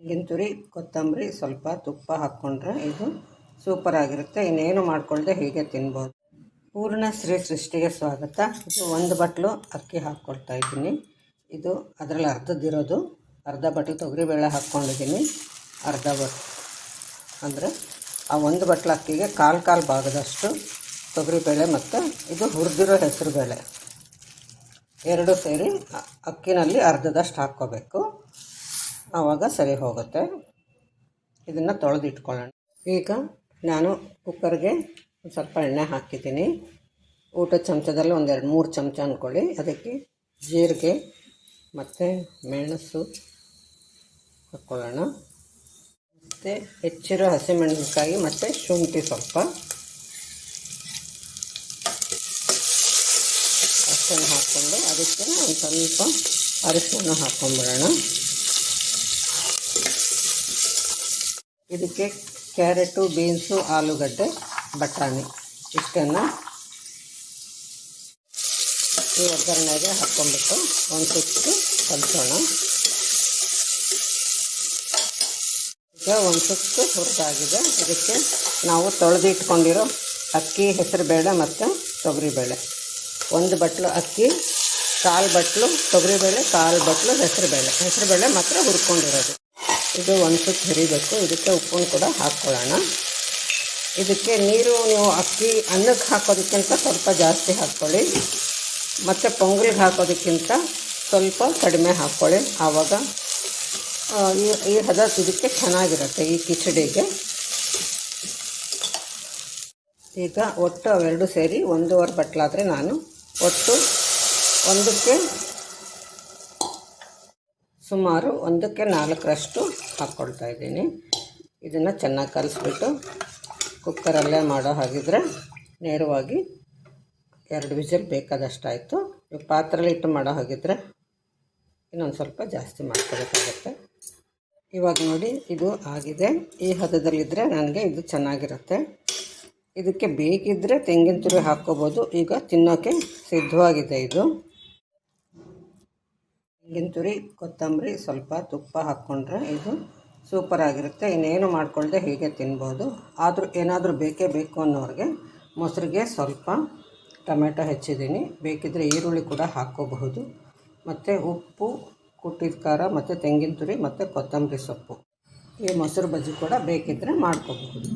ತೆಂಗಿನ ತುರಿ, ಕೊತ್ತಂಬರಿ ಸ್ವಲ್ಪ ತುಪ್ಪ ಹಾಕ್ಕೊಂಡ್ರೆ ಇದು ಸೂಪರ್ ಆಗಿರುತ್ತೆ. ಇನ್ನೇನು ಮಾಡ್ಕೊಳ್ದೆ ಹೀಗೆ ತಿನ್ಬೋದು. ಪೂರ್ಣ ಶ್ರೀ ಸೃಷ್ಟಿಗೆ ಸ್ವಾಗತ. ಇದು ಒಂದು ಬಟ್ಲು ಅಕ್ಕಿ ಹಾಕ್ಕೊಳ್ತಾ ಇದ್ದೀನಿ. ಇದು ಅದರಲ್ಲಿ ಅರ್ಧದ್ದಿರೋದು ಅರ್ಧ ಬಟ್ಲು ತೊಗರಿಬೇಳೆ ಹಾಕ್ಕೊಂಡಿದ್ದೀನಿ. ಅರ್ಧ ಬಟ್, ಅಂದರೆ ಆ ಒಂದು ಬಟ್ಲು ಅಕ್ಕಿಗೆ ಕಾಲು ಕಾಲು ಭಾಗದಷ್ಟು ತೊಗರಿಬೇಳೆ ಮತ್ತು ಇದು ಹುರಿದಿರೋ ಹೆಸರು ಬೇಳೆ ಎರಡು ಸೇರಿ ಅಕ್ಕಿನಲ್ಲಿ ಅರ್ಧದಷ್ಟು ಹಾಕ್ಕೋಬೇಕು. ಆವಾಗ ಸರಿ ಹೋಗುತ್ತೆ. ಇದನ್ನು ತೊಳೆದಿಟ್ಕೊಳ್ಳೋಣ. ಈಗ ನಾನು ಕುಕ್ಕರ್ಗೆ ಸ್ವಲ್ಪ ಎಣ್ಣೆ ಹಾಕಿದ್ದೀನಿ. ಊಟದ ಚಮಚದಲ್ಲಿ ಒಂದೆರಡು ಮೂರು ಚಮಚ ಅಂದ್ಕೊಳ್ಳಿ ಅದಕ್ಕೆ ಜೀರಿಗೆ ಮತ್ತು ಮೆಣಸು ಹಾಕ್ಕೊಳ್ಳೋಣ ಮತ್ತು ಹೆಚ್ಚಿರೋ ಹಸಿಮೆಣಸಿನಕಾಯಿ ಮತ್ತು ಶುಂಠಿ ಸ್ವಲ್ಪ. ಅಷ್ಟನ್ನು ಹಾಕ್ಕೊಂಡು ಅದಕ್ಕೆ ಒಂದು ಸ್ವಲ್ಪ ಅರಿಶಿನ ಹಾಕ್ಕೊಂಬಿಡೋಣ ಇದಕ್ಕೆ ಕ್ಯಾರೆಟು, ಬೀನ್ಸು, ಆಲೂಗಡ್ಡೆ, ಬಟಾಣಿ ಇಷ್ಟನ್ನು ಈ ಒಗ್ಗರಣೆಗೆ ಹಾಕ್ಕೊಂಡ್ಬಿಟ್ಟು ಒಂದು ಸುತ್ತು ಕಲಿಸೋಣ. ಈಗ ಒಂದು ಸುತ್ತು ಹುರಿದಾಗಿದೆ. ಇದಕ್ಕೆ ನಾವು ತೊಳೆದಿಟ್ಕೊಂಡಿರೋ ಅಕ್ಕಿ, ಹೆಸರುಬೇಳೆ ಮತ್ತು ತೊಗರಿಬೇಳೆ. ಒಂದು ಬಟ್ಲು ಅಕ್ಕಿ, ಕಾಲು ಬಟ್ಲು ತೊಗರಿಬೇಳೆ, ಕಾಲು ಬಟ್ಲು ಹೆಸರುಬೇಳೆ. ಹೆಸರುಬೇಳೆ ಮಾತ್ರ ಹುರ್ಕೊಂಡಿರೋದು. ಇದು ಒಂದು ಸುತ್ತು ಹುರಿಬೇಕು. ಇದಕ್ಕೆ ಉಪ್ಪನ್ನು ಕೂಡ ಹಾಕ್ಕೊಳ್ಳೋಣ. ಇದಕ್ಕೆ ನೀರು ನೀವು ಅಕ್ಕಿ, ಅನ್ನಕ್ಕೆ ಹಾಕೋದಕ್ಕಿಂತ ಸ್ವಲ್ಪ ಜಾಸ್ತಿ ಹಾಕ್ಕೊಳ್ಳಿ. ಮತ್ತು ಪೊಂಗಲ್ಗೆ ಹಾಕೋದಕ್ಕಿಂತ ಸ್ವಲ್ಪ ಕಡಿಮೆ ಹಾಕ್ಕೊಳ್ಳಿ. ಆವಾಗ ಈ ಈ ಹದ ಇದಕ್ಕೆ ಚೆನ್ನಾಗಿರುತ್ತೆ ಈ ಕಿಚಡಿಗೆ. ಈಗ ಒಟ್ಟು ಅವೆರಡು ಸೇರಿ ಒಂದೂವರೆ ಬಟ್ಲಾದರೆ ನಾನು ಒಟ್ಟು ಒಂದಕ್ಕೆ ಸುಮಾರು ಒಂದಕ್ಕೆ ನಾಲ್ಕರಷ್ಟು ಹಾಕ್ಕೊಳ್ತಾ ಇದ್ದೀನಿ. ಇದನ್ನು ಚೆನ್ನಾಗಿ ಕಲಿಸ್ಬಿಟ್ಟು ಕುಕ್ಕರಲ್ಲೇ ಮಾಡೋ ಹಾಗಿದ್ರೆ ನೇರವಾಗಿ ಎರಡು ವಿಷಲ್ ಬೇಕಾದಷ್ಟಾಯಿತು. ನೀವು ಪಾತ್ರೆಲಿ ಇಟ್ಟು ಮಾಡೋ ಹಾಗಿದ್ರೆ ಇನ್ನೊಂದು ಸ್ವಲ್ಪ ಜಾಸ್ತಿ ಮಾಡ್ಕೋಬೇಕಾಗತ್ತೆ ಇವಾಗ ನೋಡಿ ಇದು ಆಗಿದೆ. ಈ ಹದದಲ್ಲಿದ್ದರೆ ನನಗೆ ಇದು ಚೆನ್ನಾಗಿರುತ್ತೆ. ಇದಕ್ಕೆ ಬೇಕಿದ್ದರೆ ತೆಂಗಿನ ತುರಿ ಹಾಕ್ಕೋಬೋದು. ಈಗ ತಿನ್ನೋಕ್ಕೆ ಸಿದ್ಧವಾಗಿದೆ ಇದು. ತೆಂಗಿನ ತುರಿ ಕೊತ್ತಂಬರಿ ಸ್ವಲ್ಪ ತುಪ್ಪ ಹಾಕ್ಕೊಂಡ್ರೆ ಇದು ಸೂಪರ್ ಆಗಿರುತ್ತೆ. ಇನ್ನೇನು ಮಾಡ್ಕೊಳ್ಳದೆ ಹೀಗೆ ತಿನ್ಬೋದು. ಆದರೂ ಏನಾದರೂ ಬೇಕೇ ಬೇಕು ಅನ್ನೋರಿಗೆ ಮೊಸರಿಗೆ ಸ್ವಲ್ಪ ಟೊಮೆಟೊ ಹೆಚ್ಚಿದ್ದೀನಿ. ಬೇಕಿದ್ದರೆ ಈರುಳ್ಳಿ ಕೂಡ ಹಾಕ್ಕೋಬಹುದು ಮತ್ತು ಉಪ್ಪು, ಕುಟ್ಟಿದ ಖಾರ, ಮತ್ತು ತೆಂಗಿನ ತುರಿ, ಮತ್ತು ಕೊತ್ತಂಬರಿ ಸೊಪ್ಪು. ಈ ಮೊಸರು ಬಜ್ಜಿ ಕೂಡ ಬೇಕಿದ್ದರೆ ಮಾಡ್ಕೋಬಹುದು.